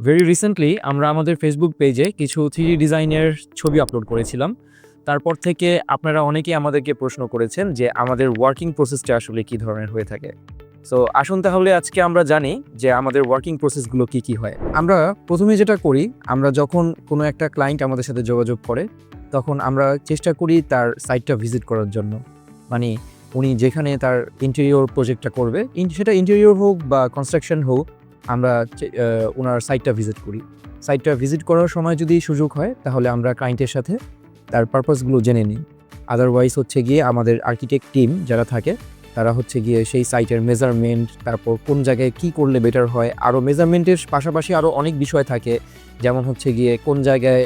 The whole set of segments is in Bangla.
ভেরি রিসেন্টলি আমরা আমাদের ফেসবুক পেজে কিছু থ্রি ডিজাইনের ছবি আপলোড করেছিলাম। তারপর থেকে আপনারা অনেকেই আমাদেরকে প্রশ্ন করেছেন যে আমাদের ওয়ার্কিং প্রসেসটা আসলে কী ধরনের হয়ে থাকে। সো আসুন তাহলে আজকে আমরা জানি যে আমাদের ওয়ার্কিং প্রসেসগুলো কি কি হয়। আমরা প্রথমে যেটা করি, আমরা যখন কোনো একটা ক্লায়েন্ট আমাদের সাথে যোগাযোগ করে, তখন আমরা চেষ্টা করি তার সাইটটা ভিজিট করার জন্য। মানে উনি যেখানে তার ইন্টেরিয়র প্রজেক্টটা করবে সেটা ইন্টেরিয়র হোক বা কনস্ট্রাকশন হোক আমরা ওনার সাইটটা ভিজিট করি। সাইটটা ভিজিট করার সময় যদি সুযোগ হয়, তাহলে আমরা ক্লায়েন্টের সাথে তার পারপাসগুলো জেনে নিই। আদারওয়াইজ হচ্ছে গিয়ে আমাদের আর্কিটেক্ট টিম যারা থাকে, তারা হচ্ছে গিয়ে সেই সাইটের মেজারমেন্ট তারপর কোন জায়গায় কি করলে বেটার হয় আরও মেজারমেন্টের পাশাপাশি আরও অনেক বিষয় থাকে। যেমন হচ্ছে গিয়ে কোন জায়গায়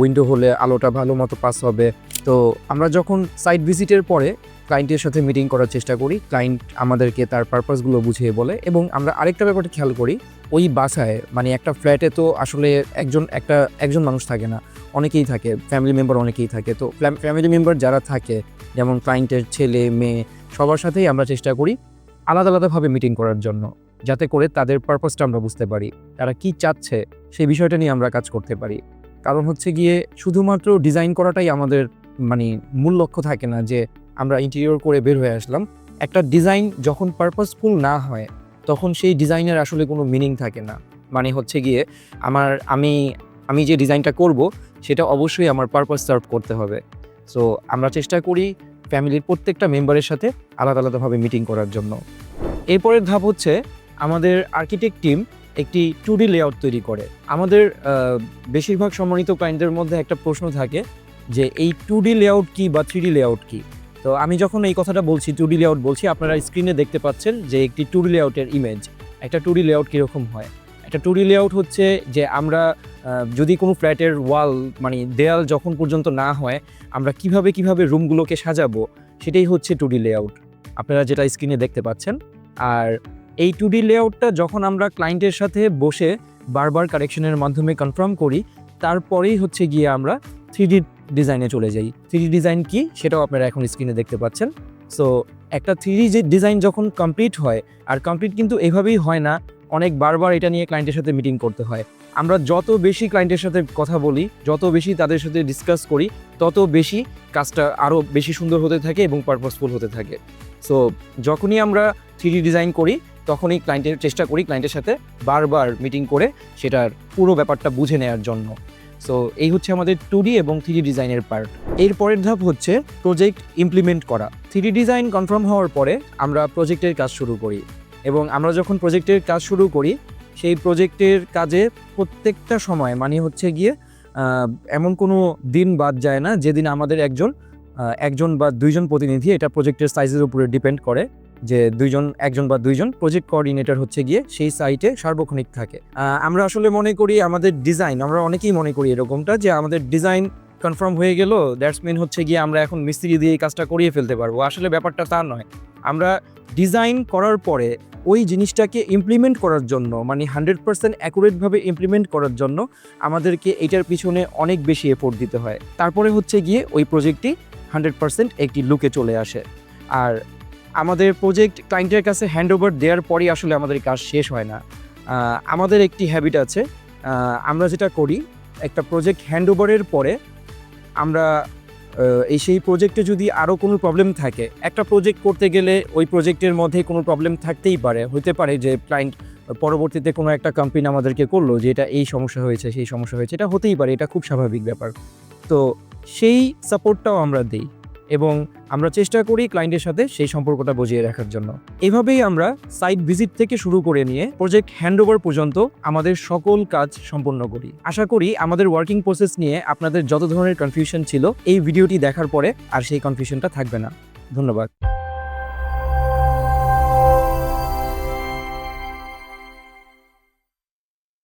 উইন্ডো হলে আলোটা ভালো মতো পাস হবে। তো আমরা যখন সাইট ভিজিটের পরে ক্লায়েন্টের সাথে মিটিং করার চেষ্টা করি ক্লায়েন্ট আমাদেরকে তার পারপাসগুলো বুঝিয়ে বলে এবং আমরা আরেকটা ব্যাপারটা খেয়াল করি, ওই বাসায় মানে একটা ফ্ল্যাটে তো আসলে একজন, একটা, একজন মানুষ থাকে না, অনেকেই থাকে ফ্যামিলি মেম্বার অনেকেই থাকে, তো ফ্যামিলি মেম্বার যারা থাকে, যেমন ক্লায়েন্টের ছেলে, মেয়ে, সবার সাথেই আমরা চেষ্টা করি আলাদা আলাদাভাবে মিটিং করার জন্য, যাতে করে তাদের পারপাসটা আমরা বুঝতে পারি, তারা কি চাচ্ছে, সেই বিষয়টা নিয়ে আমরা কাজ করতে পারি। কারণ হচ্ছে গিয়ে, শুধুমাত্র ডিজাইন করাটাই আমাদের মানে মূল লক্ষ্য থাকে না যে আমরা ইন্টেরিয়র করে বের হয়ে আসলাম। একটা ডিজাইন যখন পারপাসফুল না হয়, তখন সেই ডিজাইনের আসলে কোনো মিনিং থাকে না। মানে হচ্ছে গিয়ে, আমার, আমি আমি যে ডিজাইনটা করব, সেটা অবশ্যই আমার পারপাস সার্ভ করতে হবে। সো আমরা চেষ্টা করি ফ্যামিলির প্রত্যেকটা মেম্বারের সাথে আলাদা আলাদাভাবে মিটিং করার জন্য। এরপরের ধাপ হচ্ছে, আমাদের আর্কিটেক্ট টিম একটি টু ডি লেআউট তৈরি করে। আমাদের বেশিরভাগ সম্মানিত ক্লায়েন্টদের মধ্যে একটা প্রশ্ন থাকে যে, এই টু ডি লেআউট কি বা থ্রি ডি লেআউট কি? তো আমি যখন এই কথাটা বলছি টু ডি লেআউট বলছি, আপনারা স্ক্রিনে দেখতে পাচ্ছেন যে একটি টু ডি লেআউটের ইমেজ একটা টু ডি লেআউট কীরকম হয়? একটা টু ডি লেআউট হচ্ছে যে আমরা যদি কোনো ফ্ল্যাটের ওয়াল মানে দেয়াল যখন পর্যন্ত না হয়, আমরা কীভাবে কীভাবে রুমগুলোকে সাজাবো, সেটাই হচ্ছে টু ডি লেআউট আপনারা যেটা স্ক্রিনে দেখতে পাচ্ছেন, আর এই টু ডি লেআউটটা যখন আমরা ক্লায়েন্টের সাথে বসে বারবার কারেকশনের মাধ্যমে কনফার্ম করি, তারপরেই হচ্ছে গিয়ে আমরা থ্রি ডিজাইনে চলে যাই। থ্রি ডিজাইন কি সেটাও আপনারা এখন স্ক্রিনে দেখতে পাচ্ছেন। সো একটা থ্রি যে ডিজাইন যখন কমপ্লিট হয়, আর কমপ্লিট কিন্তু এভাবেই হয় না, অনেক বারবার এটা নিয়ে ক্লায়েন্টের সাথে মিটিং করতে হয়। আমরা যত বেশি ক্লায়েন্টের সাথে কথা বলি, যত বেশি তাদের সাথে ডিসকাস করি, তত বেশি কাজটা আরও বেশি সুন্দর হতে থাকে এবং পারপাসফুল হতে থাকে। সো যখনই আমরা থ্রি ডিজাইন করি, তখনই ক্লায়েন্টের চেষ্টা করি ক্লায়েন্টের সাথে বারবার মিটিং করে সেটার পুরো ব্যাপারটা বুঝে নেওয়ার জন্য। সো এই হচ্ছে আমাদের টু ডি এবং থ্রি ডিজাইনের পার্ট এর পরের ধাপ হচ্ছে প্রজেক্ট ইমপ্লিমেন্ট করা। থ্রি ডিজাইন কনফার্ম হওয়ার পরে আমরা প্রজেক্টের কাজ শুরু করি এবং আমরা যখন প্রজেক্টের কাজ শুরু করি, সেই প্রজেক্টের কাজে প্রত্যেকটা সময় মানে হচ্ছে গিয়ে এমন কোনো দিন বাদ যায় না যেদিন আমাদের একজন একজন বা দুইজন প্রতিনিধি এটা প্রজেক্টের সাইজের উপরে ডিপেন্ড করে। যে দুইজন, একজন বা দুইজন প্রজেক্ট কোঅর্ডিনেটর হচ্ছে গিয়ে সেই সাইটে সার্বক্ষণিক থাকে। আমরা আসলে মনে করি আমাদের ডিজাইন আমরা অনেকেই মনে করি এরকমটা যে আমাদের ডিজাইন কনফার্ম হয়ে গেল দ্যাটস মিন হচ্ছে গিয়ে আমরা এখন মিস্ত্রি দিয়ে এই কাজটা করিয়ে ফেলতে পারব। আসলে ব্যাপারটা তা নয়। আমরা ডিজাইন করার পরে ওই জিনিসটাকে ইমপ্লিমেন্ট করার জন্য মানে হান্ড্রেড পার্সেন্ট অ্যাকুরেটভাবে ইমপ্লিমেন্ট করার জন্য আমাদেরকে এটার পিছনে অনেক বেশি এফোর্ট দিতে হয়। তারপরে হচ্ছে গিয়ে ওই প্রজেক্টটি হান্ড্রেড পার্সেন্ট একটি লুকে চলে আসে। আর আমাদের প্রজেক্ট ক্লায়েন্টের কাছে হ্যান্ড ওভার দেওয়ার পরই আসলে আমাদের কাজ শেষ হয় না। আমাদের একটি হ্যাবিট আছে। আমরা যেটা করি, একটা প্রজেক্ট হ্যান্ড ওভারের পরে আমরা এই সেই প্রজেক্টে যদি আরও কোনো প্রবলেম থাকে, একটা প্রজেক্ট করতে গেলে ওই প্রজেক্টের মধ্যে কোনো প্রবলেম থাকতেই পারে। হতে পারে যে ক্লায়েন্ট পরবর্তীতে কোনো একটা কোম্পানি আমাদেরকে করল যে এটা এই সমস্যা হয়েছে, সেই সমস্যা হয়েছে। এটা হতেই পারে, এটা খুব স্বাভাবিক ব্যাপার। তো সেই সাপোর্টটাও আমরা দিই। এবং আমরা চেষ্টা করি ক্লায়েন্টের সাথে সেই সম্পর্কটা বজিয়ে রাখার জন্য। এভাবেই আমরা সাইট ভিজিট থেকে শুরু করে নিয়ে প্রজেক্ট হ্যান্ডওভার পর্যন্ত আমাদের সকল কাজ সম্পন্ন করি। আশা করি আমাদের ওয়ার্কিং প্রসেস নিয়ে আপনাদের যত ধরনের কনফিউশন ছিল, এই ভিডিওটি দেখার পরে আর সেই কনফিউশনটা থাকবে না। ধন্যবাদ।